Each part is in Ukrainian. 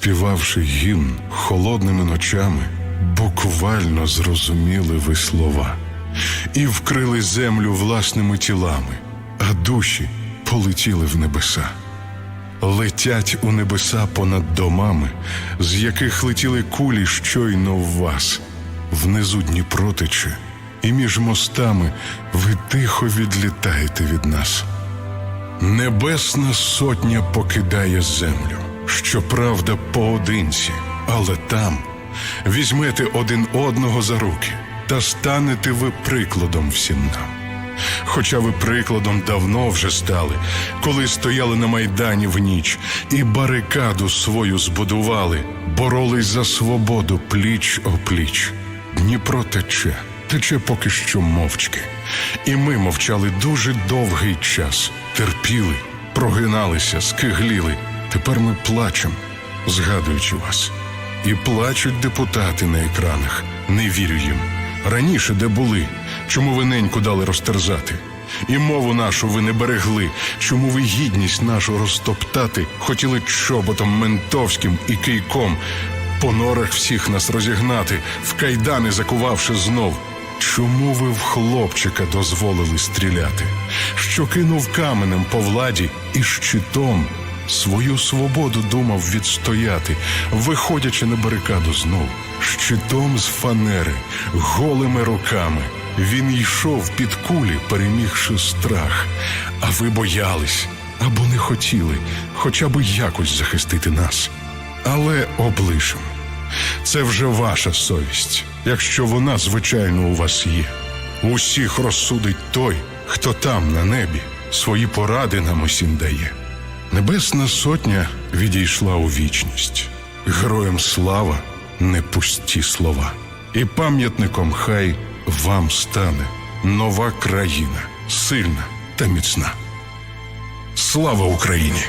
співавши гімн холодними ночами, буквально зрозуміли ви слова і вкрили землю власними тілами, а душі полетіли в небеса. Летять у небеса понад домами, з яких летіли кулі щойно в вас. Внизу Дніпро тече, і між мостами ви тихо відлітаєте від нас. Небесна сотня покидає землю, щоправда, поодинці, але там візьмете один одного за руки та станете ви прикладом всім нам. Хоча ви прикладом давно вже стали, коли стояли на майдані в ніч і барикаду свою збудували, боролись за свободу пліч о пліч. Дніпро тече, тече поки що мовчки. І ми мовчали дуже довгий час, терпіли, прогиналися, скигліли. Тепер ми плачемо, згадуючи вас. І плачуть депутати на екранах. Не вірю їм. Раніше де були, чому ви неньку дали розтерзати? І мову нашу ви не берегли, чому ви гідність нашу розтоптати хотіли чоботом ментовським і кийком, по норах всіх нас розігнати, в кайдани закувавши знов. Чому ви в хлопчика дозволили стріляти? Що кинув каменем по владі і щитом свою свободу думав відстояти, виходячи на барикаду знов, щитом з фанери, голими руками. Він йшов під кулі, перемігши страх. А ви боялись або не хотіли хоча б якось захистити нас. Але облишимо. Це вже ваша совість, якщо вона, звичайно, у вас є. Усіх розсудить той, хто там на небі свої поради нам усім дає. Небесна сотня відійшла у вічність. Героям слава не пусті слова. І пам'ятником хай вам стане нова країна, сильна та міцна. Слава Україні!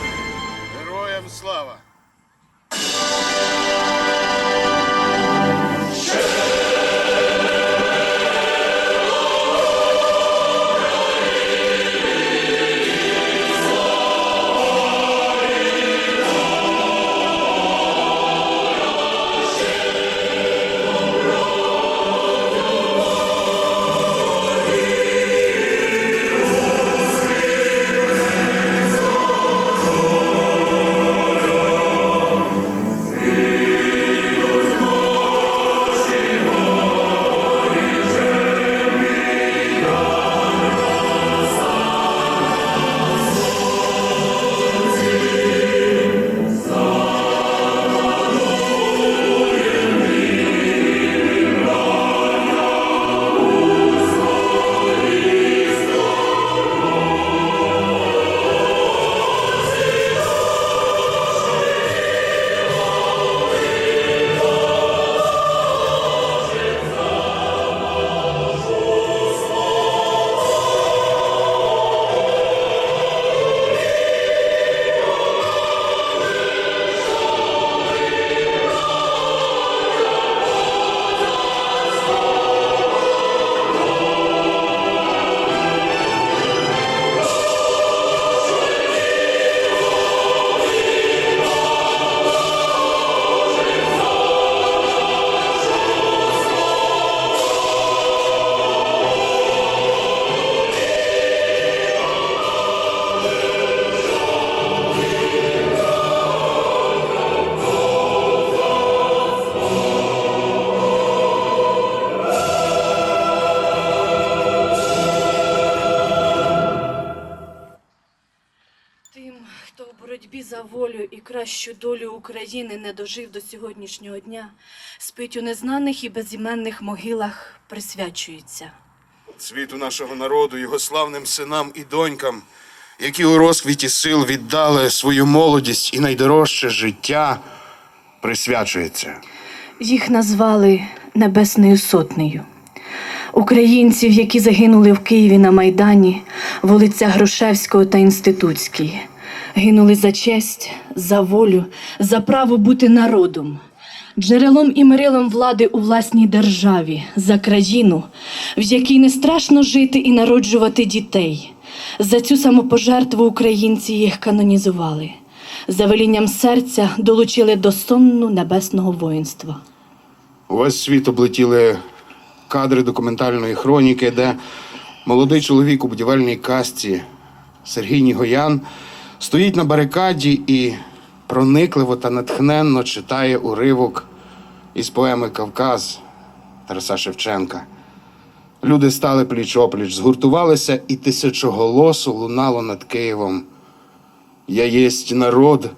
Кращу долю України не дожив до сьогоднішнього дня, спить у незнаних і безіменних могилах, присвячується. Світу нашого народу, його славним синам і донькам, які у розквіті сил віддали свою молодість і найдорожче життя, присвячується. Їх назвали Небесною Сотнею. Українців, які загинули в Києві на Майдані, вулиця Грушевського та Інститутській, гинули за честь, за волю, за право бути народом, джерелом і мирилом влади у власній державі, за країну, в якій не страшно жити і народжувати дітей. За цю самопожертву українці їх канонізували. за велінням серця долучили до сонну небесного воїнства. Увесь світ облетіли кадри документальної хроніки, де молодий чоловік у будівельній касті Сергій Нігоян стоїть на барикаді і проникливо та натхненно читає уривок із поеми Кавказ Тараса Шевченка. Люди стали пліч-опліч, згуртувалися, і тисячоголосу лунало над Києвом. Я єсть народ,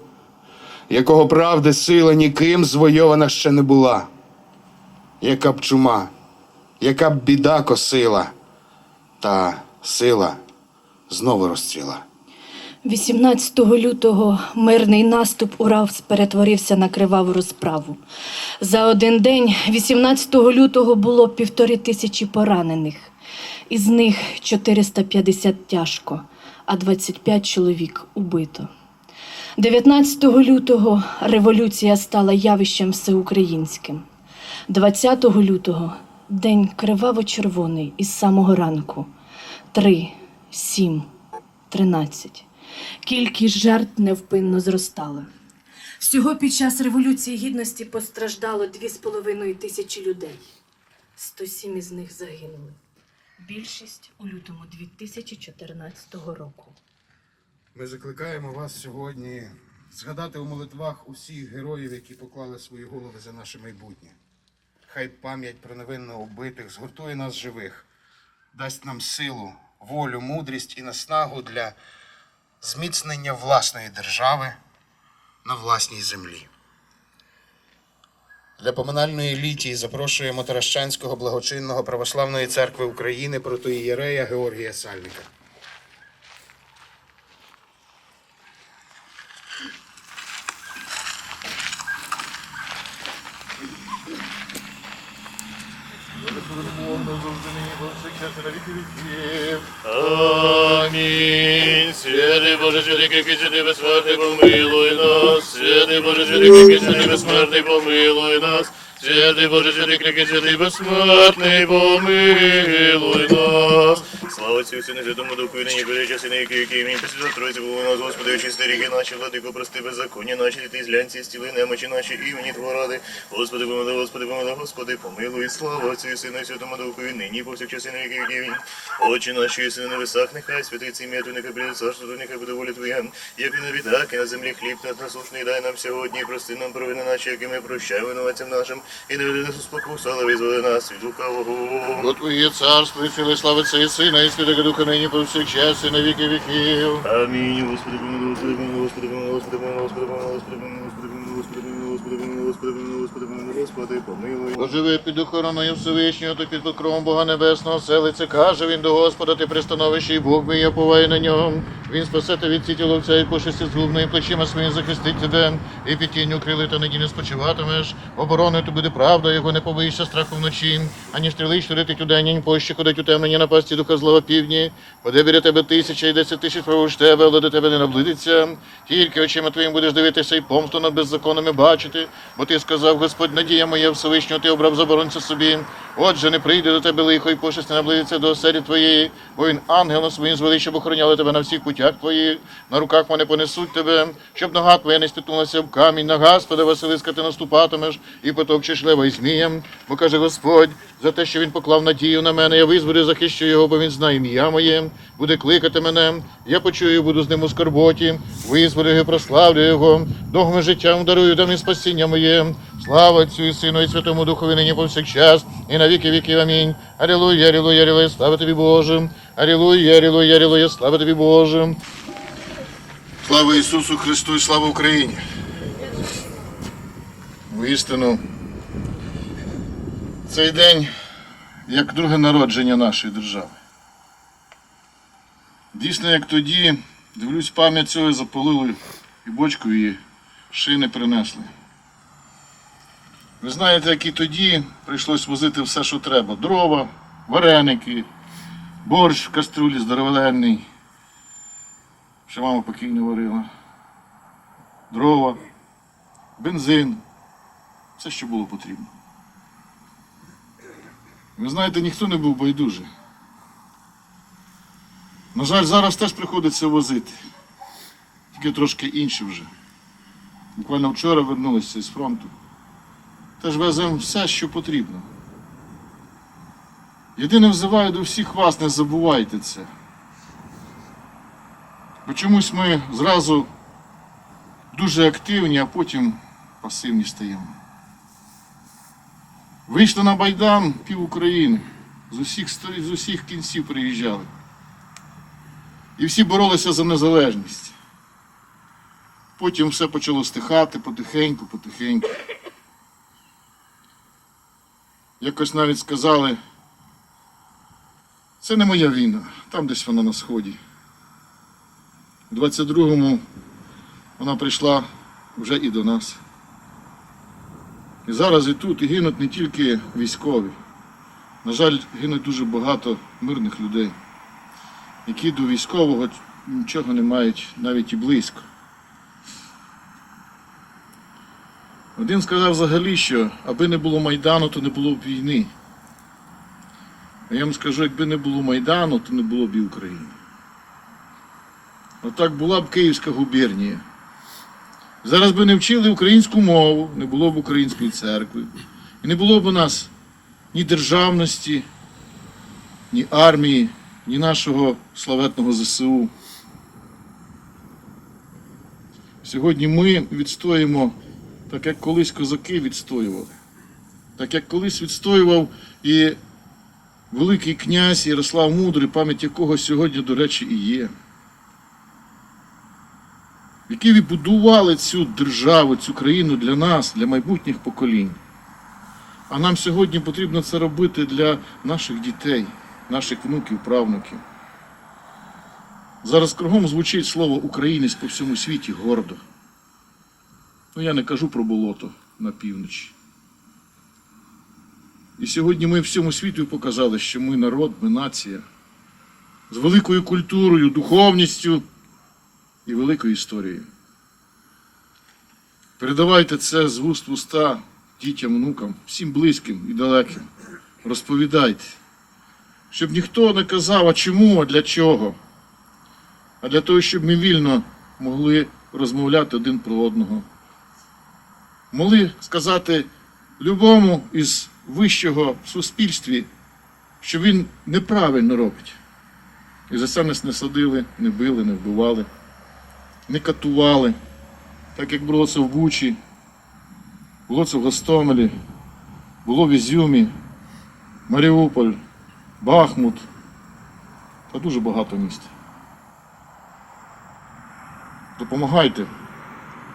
якого правди сила ніким звойована ще не була яка б чума, яка б біда косила, та сила знову розцвіла. 18 лютого мирний наступ Урал перетворився на криваву розправу. За один день, 18 лютого, було півтори тисячі поранених, із них 450 тяжко, а 25 чоловік убито. 19 лютого революція стала явищем всеукраїнським. 20 лютого день криваво-червоний із самого ранку. 3, 7, 13. Кількість жертв невпинно зростала. Всього під час Революції Гідності постраждало 2,5 тисячі людей. 107 із них загинули. Більшість у лютому 2014 року. Ми закликаємо вас сьогодні згадати у молитвах усіх героїв, які поклали свої голови за наше майбутнє. Хай пам'ять про невинно убитих згуртує нас живих, дасть нам силу, волю, мудрість і наснагу для зміцнення власної держави на власній землі. Для поминальної літії запрошуємо Таращанського благочинного православної церкви України протоієрея Георгія Сальника. на віки віків. Амінь. Святий Боже, чоловіки, кичити безсмертний, помилуй нас. Святий Боже, чоловіки, кичити безсмертний, помилуй нас. Святий Боже, чоловіки, кичити безсмертний, помилуй Слава Сину, Святому бережи часи, на які віки, імені Пресвятого Тройці, було нас, Господи, очисти ріки наші, владико, прости беззаконня наші, ти злянці, стіли, немочі наші, імені Твого ради. Господи, помилуй, Господи, помилуй, Господи, помилуй, слава Отцю і Святому Духу, і нині, повсякчас, і на віки віків. Отче наш, що єси на небесах, нехай святиться ім'я Твоє, нехай прийде царство Твоє, нехай буде воля Твоя, як і на віддак, і на землі хліб наш насушний дай нам сьогодні, і прости нам провини наші, які ми прощаємо винуватцям нашим, і не веди нас у спокусу, але визволи нас від лукавого. Бо Твоє царство і сили слави Отця і Сина, і Святого Духа нині повсякчас і на віки віків. Амінь. Господи, помилуй, Господи, помилуй, Господи, помилуй, Господи, помилуй, Господи, помилуй, Господи, помилуй, Господи, помилуй, Господи, помилуй, Господи, помилуй, Господи, помилуй, Господи, помилуй. Поживи під охороною Всевишнього, то під покровом Бога Небесного селиться, каже він до Господа, ти пристановище, і Бог мій, я поваю на ньому. Він спасете від ціті ловця і пошесті згубної плечима своїм захистить тебе, і під тінню крили та не спочиватимеш. Обороною то буде правда, його не побоїшся страху вночі, ані стріли, що летить у день, ані пощі ходить у темені на пасті духа злого півдні. Буде біля тебе тисяча і десять тисяч праворуч тебе, але до тебе не наблизиться. Тільки очима твоїм будеш дивитися і помсту над беззаконними бачити, бо ти сказав, Господь, надія моя Всевишнього, ти обрав заборонця собі. Отже, не прийде до тебе лихо і пошесть не наблизиться до оселі твоєї, бо він ангелом своїм звели, щоб охороняли тебе на всіх путях твоїх, на руках вони понесуть тебе, щоб нога твоя не спітнулася в камінь, на Господа Василиска ти наступатимеш і потопчеш лева і змієм. Бо каже Господь, за те, що він поклав надію на мене, я визволю, захищу його, бо він знає ім'я моє, буде кликати мене, я почую, буду з ним у скорботі, визволю його, прославлю його, довгим життям дарую дам і спасіння моє. Слава Отцю і Сину і Святому Духові нині повсякчас, і на віки віків. Амінь. Алілуя, алілуя, алілуя, слава тобі, Боже. Алілуя, алілуя, алілуя, слава тобі, Боже. Слава Ісусу Христу і слава Україні. Воістину, цей день як друге народження нашої держави. Дійсно, як тоді, дивлюсь, пам'ять цього запалили і бочку, і шини принесли. Ви знаєте, як і тоді прийшлось возити все, що треба. Дрова, вареники, борщ в каструлі здоровеленний. Ще мама покійно варила. Дрова, бензин. Все, що було потрібно. Ви знаєте, ніхто не був байдужий. На жаль, зараз теж приходиться возити. Тільки трошки інше вже. Буквально вчора вернулися з фронту. Теж веземо все, що потрібно. Єдине взиваю до всіх вас, не забувайте це. Бо чомусь ми зразу дуже активні, а потім пасивні стаємо. Вийшли на Байдан пів України. З усіх, з усіх кінців приїжджали. І всі боролися за незалежність. Потім все почало стихати потихеньку, потихеньку. Якось навіть сказали, це не моя війна, там десь вона на сході. У 22-му вона прийшла вже і до нас. І зараз і тут і гинуть не тільки військові. На жаль, гинуть дуже багато мирних людей, які до військового нічого не мають навіть і близько. Один сказав взагалі, що аби не було Майдану, то не було б війни. А я вам скажу, якби не було Майдану, то не було б і України. Отак була б Київська губернія. Зараз би не вчили українську мову, не було б української церкви. І не було б у нас ні державності, ні армії, ні нашого славетного ЗСУ. Сьогодні ми відстоїмо так, як колись козаки відстоювали, так як колись відстоював і Великий князь Ярослав Мудрий, пам'ять якого сьогодні, до речі, і є. Які відбудували цю державу, цю країну для нас, для майбутніх поколінь. А нам сьогодні потрібно це робити для наших дітей, наших внуків, правнуків. Зараз кругом звучить слово українець по всьому світі гордо. Ну я не кажу про болото на півночі. І сьогодні ми всьому світу показали, що ми народ, ми нація з великою культурою, духовністю і великою історією. Передавайте це з вуст в уста дітям, внукам, всім близьким і далеким. Розповідайте, щоб ніхто не казав, а чому, а для чого, а для того, щоб ми вільно могли розмовляти один про одного. Могли сказати любому із вищого в суспільстві, що він неправильно робить. І за це нас не садили, не били, не вбивали, не катували, так як було це в Бучі, було це в Гостомелі, було в Ізюмі, Маріуполь, Бахмут та дуже багато міст. Допомагайте.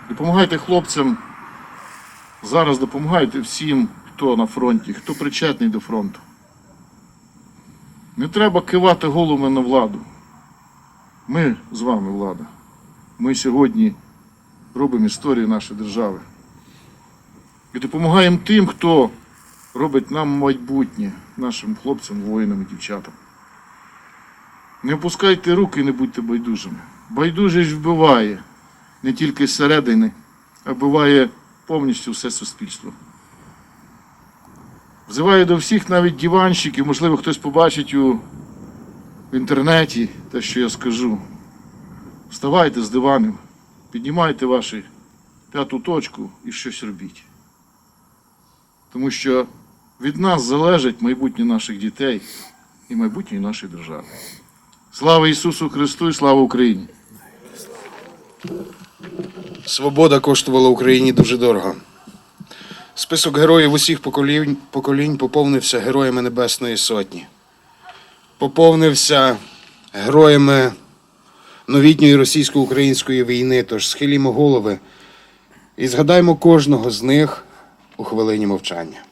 Допомагайте хлопцям. Зараз допомагайте всім, хто на фронті, хто причетний до фронту. Не треба кивати головами на владу. Ми з вами влада. Ми сьогодні робимо історію нашої держави. І допомагаємо тим, хто робить нам майбутнє, нашим хлопцям, воїнам і дівчатам. Не опускайте руки і не будьте байдужими. Байдужість вбиває не тільки зсередини, а вбиває повністю все суспільство. Взиваю до всіх навіть диванщиків, можливо, хтось побачить у в інтернеті те, що я скажу. Вставайте з диванів, піднімайте вашу п'яту точку і щось робіть. Тому що від нас залежить майбутнє наших дітей і майбутнє нашої держави. Слава Ісусу Христу і слава Україні! Свобода коштувала Україні дуже дорого. Список героїв усіх поколінь, поколінь поповнився героями Небесної Сотні. Поповнився героями новітньої російсько-української війни. Тож схилімо голови і згадаймо кожного з них у хвилині мовчання.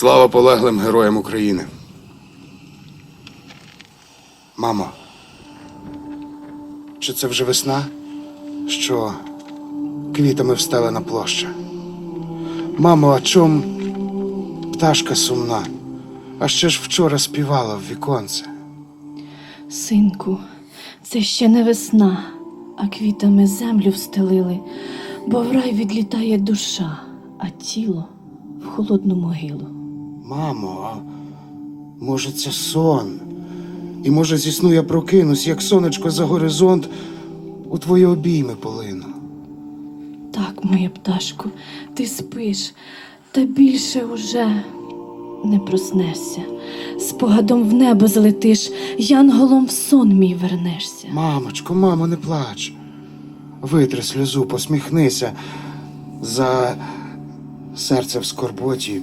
Слава полеглим героям України. Мамо, чи це вже весна, що квітами встелена площа? Мамо, а чом пташка сумна? А ще ж вчора співала в віконце. Синку, це ще не весна, а квітами землю встелили, бо в рай відлітає душа, а тіло в холодну могилу. Мамо, а може це сон? І може зі сну я прокинусь, як сонечко за горизонт, у твої обійми полину. Так, моя пташко, ти спиш, та більше уже не проснешся. Спогадом в небо злетиш, янголом в сон мій вернешся. Мамочко, мамо, не плач. Витри сльозу, посміхнися. За серце в скорботі.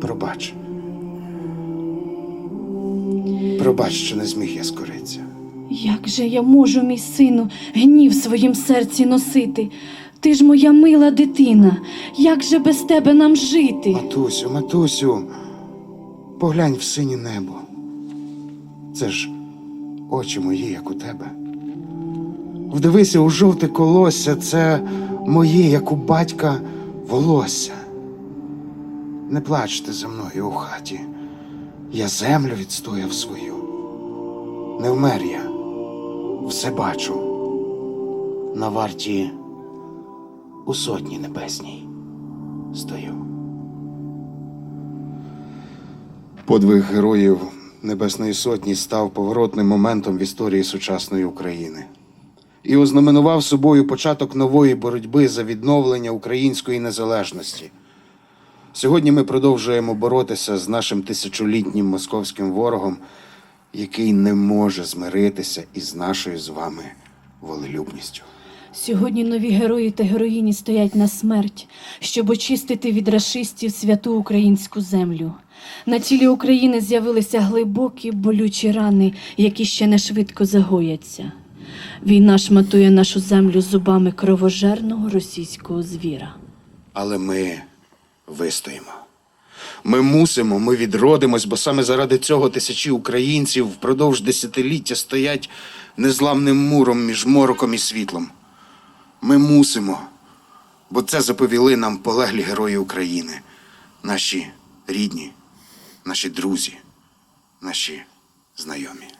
Пробач. Пробач, що не зміг я скоритися. Як же я можу, мій сину, гнів в своїм серці носити? Ти ж моя мила дитина, як же без тебе нам жити? Матусю, матусю, поглянь в синє небо. Це ж очі мої, як у тебе. Вдивися у жовте колосся, це моє, як у батька, волосся. Не плачте за мною у хаті. Я землю відстояв свою. Не вмер я, все бачу. На варті у сотні небесній стою. Подвиг героїв Небесної Сотні став поворотним моментом в історії сучасної України і ознаменував собою початок нової боротьби за відновлення української незалежності. Сьогодні ми продовжуємо боротися з нашим тисячолітнім московським ворогом, який не може змиритися із нашою з вами волелюбністю. Сьогодні нові герої та героїні стоять на смерть, щоб очистити від рашистів святу українську землю. На тілі України з'явилися глибокі болючі рани, які ще не швидко загояться. Війна шматує нашу землю зубами кровожерного російського звіра. Але ми вистоїмо. Ми мусимо, ми відродимось, бо саме заради цього тисячі українців впродовж десятиліття стоять незламним муром між мороком і світлом. Ми мусимо, бо це заповіли нам полеглі герої України, наші рідні, наші друзі, наші знайомі.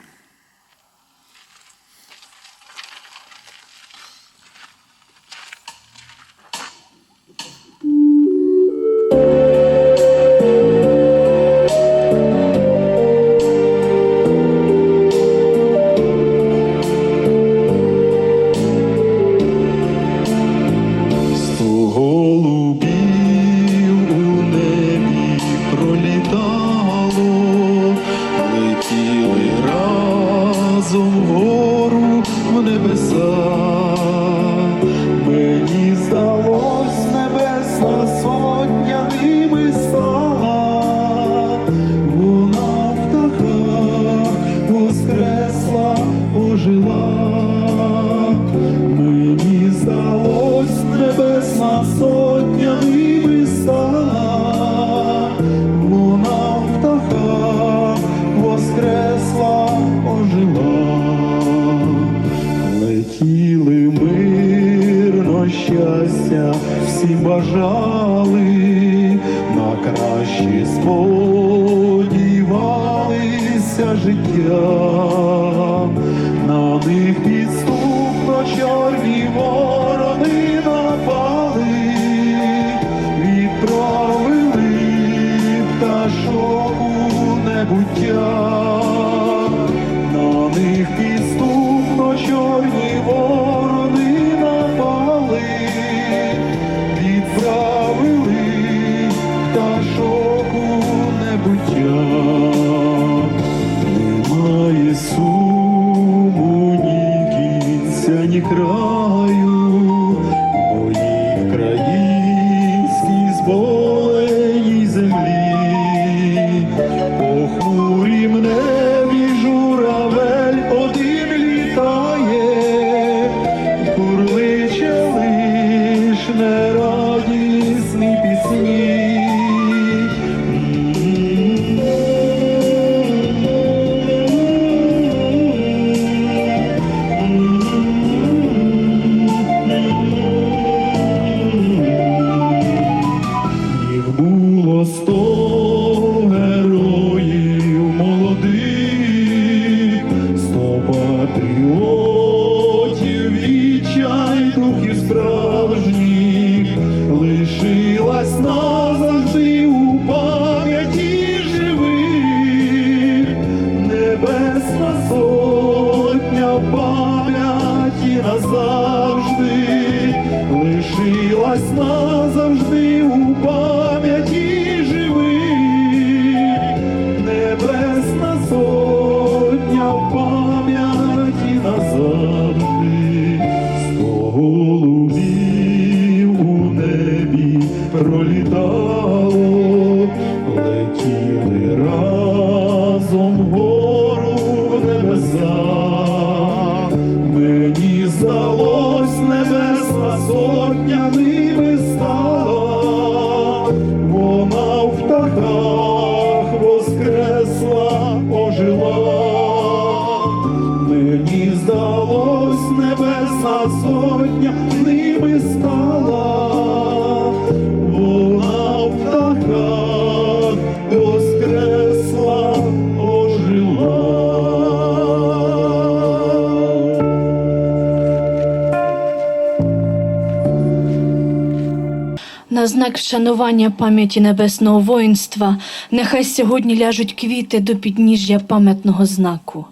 На знак вшанування пам'яті небесного воїнства нехай сьогодні ляжуть квіти до підніжжя пам'ятного знаку,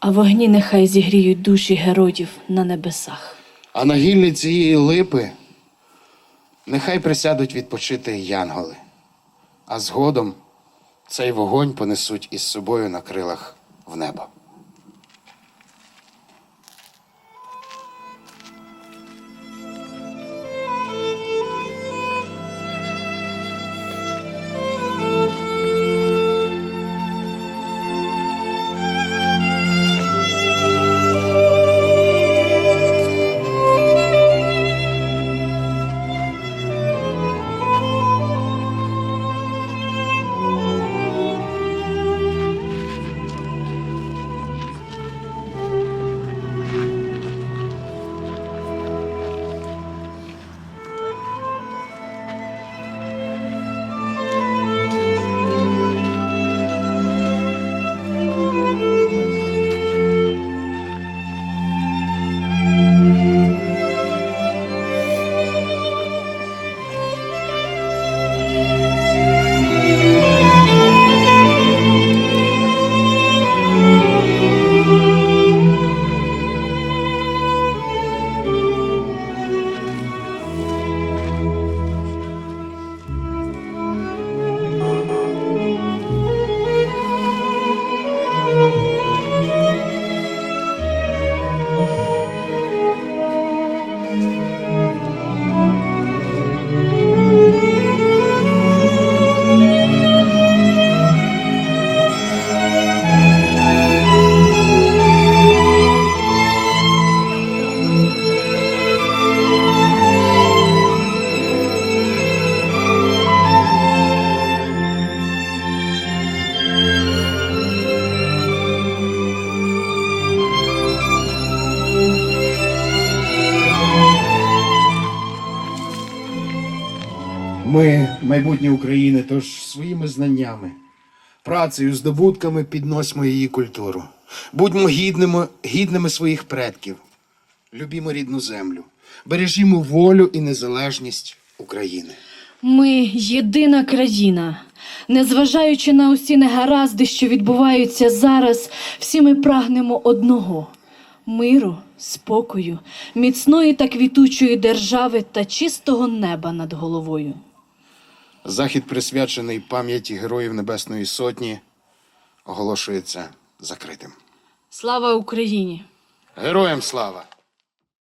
а вогні нехай зігріють душі героїв на небесах. А на гіллі цієї липи нехай присядуть відпочити янголи, а згодом цей вогонь понесуть із собою на крилах в небо. Ми майбутнє України, тож своїми знаннями, працею, здобутками підносимо її культуру. Будьмо гідними, гідними своїх предків, любімо рідну землю, бережімо волю і незалежність України. Ми єдина країна. Незважаючи на усі негаразди, що відбуваються зараз, всі ми прагнемо одного миру, спокою, міцної та квітучої держави та чистого неба над головою. Захід, присвячений пам'яті Героїв Небесної Сотні, оголошується закритим. Слава Україні! Героям слава!